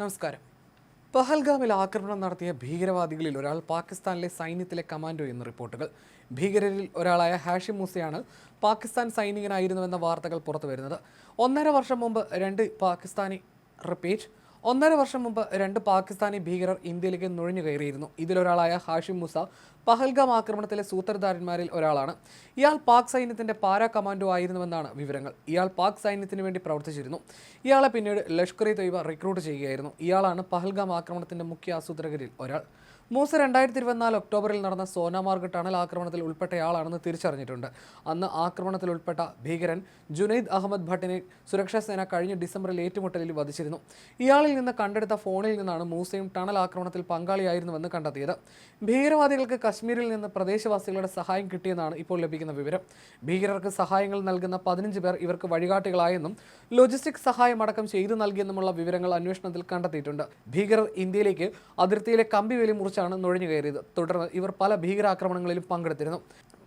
നമസ്കാരം. പഹൽഗാമിൽ ആക്രമണം നടത്തിയ ഭീകരവാദികളിൽ ഒരാൾ പാകിസ്ഥാനിലെ സൈന്യത്തിലെ കമാൻഡോ എന്ന് റിപ്പോർട്ടുകൾ. ഭീകരരിൽ ഒരാളായ ഹാഷിം മൂസയാണ് പാകിസ്ഥാൻ സൈനികനായിരുന്നുവെന്ന വാർത്തകൾ പുറത്തു വരുന്നത് ഒന്നര വർഷം മുമ്പ് രണ്ട് പാകിസ്ഥാനി റിപ്പീറ്റ് ഒന്നര വർഷം മുമ്പ് രണ്ട് പാകിസ്ഥാനി ഭീകരർ ഇന്ത്യയിലേക്ക് നുഴഞ്ഞു കയറിയിരുന്നു. ഇതിലൊരാളായ ഹാഷിം മുസ പഹൽഗാം ആക്രമണത്തിലെ സൂത്രധാരന്മാരിൽ ഒരാളാണ്. ഇയാൾ പാക് സൈന്യത്തിന്റെ പാരാ കമാൻഡോ ആയിരുന്നുവെന്നാണ് വിവരങ്ങൾ. ഇയാൾ പാക് സൈന്യത്തിന് വേണ്ടി പ്രവർത്തിച്ചിരുന്നു. ഇയാളെ പിന്നീട് ലഷ്കർ ഇ റിക്രൂട്ട് ചെയ്യുകയായിരുന്നു. ഇയാളാണ് പഹൽഗാം ആക്രമണത്തിന്റെ മുഖ്യ ആസൂത്രകരിൽ ഒരാൾ. മൂസ രണ്ടായിരത്തി ഇരുപത്തിനാല് ഒക്ടോബറിൽ നടന്ന സോനാമാർഗ് ടണൽ ആക്രമണത്തിൽ ഉൾപ്പെട്ടയാളാണെന്ന് തിരിച്ചറിഞ്ഞിട്ടുണ്ട്. അന്ന് ആക്രമണത്തിൽ ഉൾപ്പെട്ട ഭീകരൻ ജുനൈദ് അഹമ്മദ് ഭട്ടിനെ സുരക്ഷാ സേന കഴിഞ്ഞ ഡിസംബറിൽ ഏറ്റുമുട്ടലിൽ വധിച്ചിരുന്നു. ഇയാളിൽ നിന്ന് കണ്ടെടുത്ത ഫോണിൽ നിന്നാണ് മൂസയും ടണൽ ആക്രമണത്തിൽ പങ്കാളിയായിരുന്നുവെന്ന് കണ്ടെത്തിയത്. ഭീകരവാദികൾക്ക് കശ്മീരിൽ നിന്ന് പ്രദേശവാസികളുടെ സഹായം കിട്ടിയെന്നാണ് ഇപ്പോൾ ലഭിക്കുന്ന വിവരം. ഭീകരർക്ക് സഹായങ്ങൾ നൽകുന്ന പതിനഞ്ച് പേർ ഇവർക്ക് വഴികാട്ടികളായെന്നും ലോജിസ്റ്റിക് സഹായം അടക്കം ചെയ്തു നൽകിയെന്നുമുള്ള വിവരങ്ങൾ അന്വേഷണത്തിൽ കണ്ടെത്തിയിട്ടുണ്ട്. ഭീകരർ ഇന്ത്യയിലേക്ക് അതിർത്തിയിലെ കമ്പിവേലി മുറിച്ചാണ് നുഴഞ്ഞു കയറിയത്. തുടർന്ന് ഇവർ പല ഭീകരാക്രമണങ്ങളിലും പങ്കെടുത്തിരുന്നു.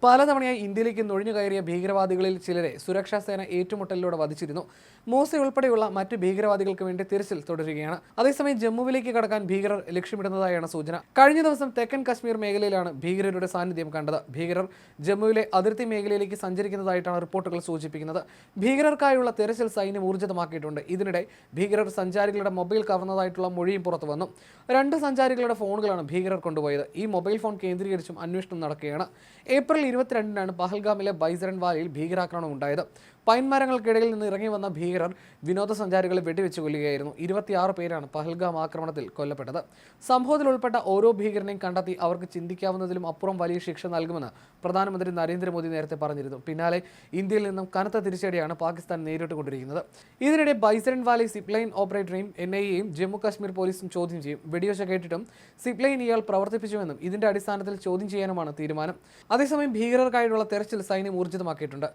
പലതവണയായി ഇന്ത്യയിലേക്ക് നുഴഞ്ഞു കയറിയ ഭീകരവാദികളിൽ ചിലരെ സുരക്ഷാ സേന ഏറ്റുമുട്ടലിലൂടെ വധിച്ചിരുന്നു. മൂസ ഉൾപ്പെടെയുള്ള മറ്റ് ഭീകരവാദികൾക്ക് വേണ്ടി തിരച്ചിൽ തുടരുകയാണ്. അതേസമയം ജമ്മുവിലേക്ക് കടക്കാൻ ഭീകരർ ലക്ഷ്യമിടുന്നതായാണ് സൂചന. കഴിഞ്ഞ ദിവസം തെക്കൻ കശ്മീർ മേഖലയിലാണ് ഭീകരരുടെ സാന്നിധ്യം കണ്ടത്. ഭീകരർ ജമ്മുവിലെ അതിർത്തി മേഖലയിലേക്ക് സഞ്ചരിക്കുന്നതായിട്ടാണ് റിപ്പോർട്ടുകൾ സൂചിപ്പിക്കുന്നത്. ഭീകരർക്കായുള്ള തെരച്ചിൽ സൈന്യം ഊർജിതമാക്കിയിട്ടുണ്ട്. ഇതിനിടെ ഭീകരർ സഞ്ചാരികളുടെ മൊബൈൽ കവർന്നതായിട്ടുള്ള മൊഴിയും പുറത്തു വന്നു. രണ്ട് സഞ്ചാരികളുടെ ഫോണുകളാണ് ഭീകരർ കൊണ്ടുപോയത്. ഈ മൊബൈൽ ഫോൺ കേന്ദ്രീകരിച്ചും അന്വേഷണം നടക്കുകയാണ്. ഏപ്രിൽ ഇരുപത്തിരണ്ടിനാണ് പഹൽഗാമിലെ ബൈസറൻ വാലിയിൽ ഭീകരാക്രമണം ഉണ്ടായത്. പൈൻ മരങ്ങൾക്കിടയിൽ നിന്ന് ഇറങ്ങി വന്ന ഭീകരർ വിനോദസഞ്ചാരികളെ വെടിവെച്ച് കൊല്ലുകയായിരുന്നു ഇരുപത്തിയാറ് പേരാണ് പഹൽഗാം ആക്രമണത്തിൽ കൊല്ലപ്പെട്ടത്. സംഭവത്തിൽ ഉൾപ്പെട്ട ഓരോ ഭീകരനെയും കണ്ടെത്തി അവർക്ക് ചിന്തിക്കാവുന്നതിലും അപ്പുറം വലിയ ശിക്ഷ നൽകുമെന്ന് പ്രധാനമന്ത്രി നരേന്ദ്രമോദി നേരത്തെ പറഞ്ഞിരുന്നു. പിന്നാലെ ഇന്ത്യയിൽ നിന്നും കനത്ത തിരിച്ചടിയാണ് പാകിസ്ഥാൻ നേരിട്ടുകൊണ്ടിരിക്കുന്നത് ഇതിനിടെ ബൈസൺ വാലി സിപ്ലൈൻ ഓപ്പറേറ്ററെയും എൻ ഐ എയും ജമ്മു കാശ്മീർ പോലീസും ചോദ്യം ചെയ്യും. വെടിവെച്ച കേട്ടിട്ടും സിപ്ലൈൻ ഇയാൾ പ്രവർത്തിപ്പിച്ചുവെന്നും ഇതിന്റെ അടിസ്ഥാനത്തിൽ ചോദ്യം ചെയ്യാനുമാണ് തീരുമാനം. അതേസമയം ഭീകരർക്കായിട്ടുള്ള തെരച്ചിൽ സൈന്യം ഊർജിതമാക്കിയിട്ടുണ്ട്.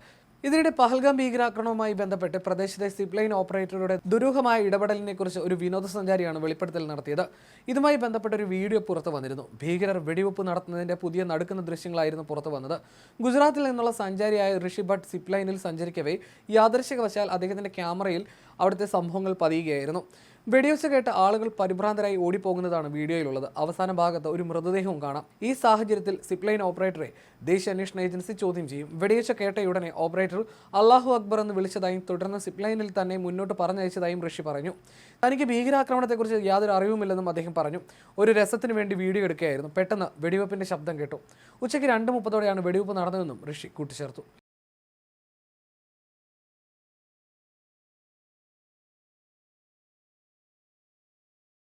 ഇതിനിടെ പഹൽഗാം ഭീകരാക്രമണവുമായി ബന്ധപ്പെട്ട് പ്രദേശത്തെ സിപ്ലൈൻ ഓപ്പറേറ്ററുടെ ദുരൂഹമായ ഇടപെടലിനെ കുറിച്ച് ഒരു വിനോദസഞ്ചാരിയാണ് വെളിപ്പെടുത്തൽ നടത്തിയത്. ഇതുമായി ബന്ധപ്പെട്ട ഒരു വീഡിയോ പുറത്തു വന്നിരുന്നു. ഭീകരർ വെടിവെപ്പ് നടത്തുന്നതിന്റെ പുതിയ നടുക്കുന്ന ദൃശ്യങ്ങളായിരുന്നു പുറത്തു വന്നത്. ഗുജറാത്തിൽ നിന്നുള്ള സഞ്ചാരിയായ ഋഷി ഭട്ട് സിപ്ലൈനിൽ സഞ്ചരിക്കവേ യാദൃശികവശാൽ അദ്ദേഹത്തിന്റെ ക്യാമറയിൽ അവിടുത്തെ സംഭവങ്ങൾ പതിയുകയായിരുന്നു. വെടിവെച്ച് കേട്ട് ആളുകൾ പരിഭ്രാന്തരായി ഓടിപ്പോകുന്നതാണ് വീഡിയോയിലുള്ളത്. അവസാന ഭാഗത്ത് ഒരു മൃതദേഹവും കാണാം. ഈ സാഹചര്യത്തിൽ സിപ്ലൈൻ ഓപ്പറേറ്ററെ ദേശീയ അന്വേഷണ ഏജൻസി ചോദ്യം ചെയ്യും. വെടിവെച്ച കേട്ടയുടനെ ഓപ്പറേറ്റർ അള്ളാഹു അക്ബർ എന്ന് വിളിച്ചതായും തുടർന്ന് സിപ്ലൈനിൽ തന്നെ മുന്നോട്ട് പറഞ്ഞയച്ചതായും ഋഷി പറഞ്ഞു. തനിക്ക് ഭീകരാക്രമണത്തെക്കുറിച്ച് യാതൊരു അറിവുമില്ലെന്നും അദ്ദേഹം പറഞ്ഞു. ഒരു രസത്തിന് വേണ്ടി വീഡിയോ എടുക്കുകയായിരുന്നു. പെട്ടെന്ന് വെടിവെപ്പിന്റെ ശബ്ദം കേട്ടു. ഉച്ചയ്ക്ക് രണ്ട് മുപ്പതോടെയാണ് വെടിവെപ്പ് നടന്നതെന്നും ഋഷി കൂട്ടിച്ചേർത്തു.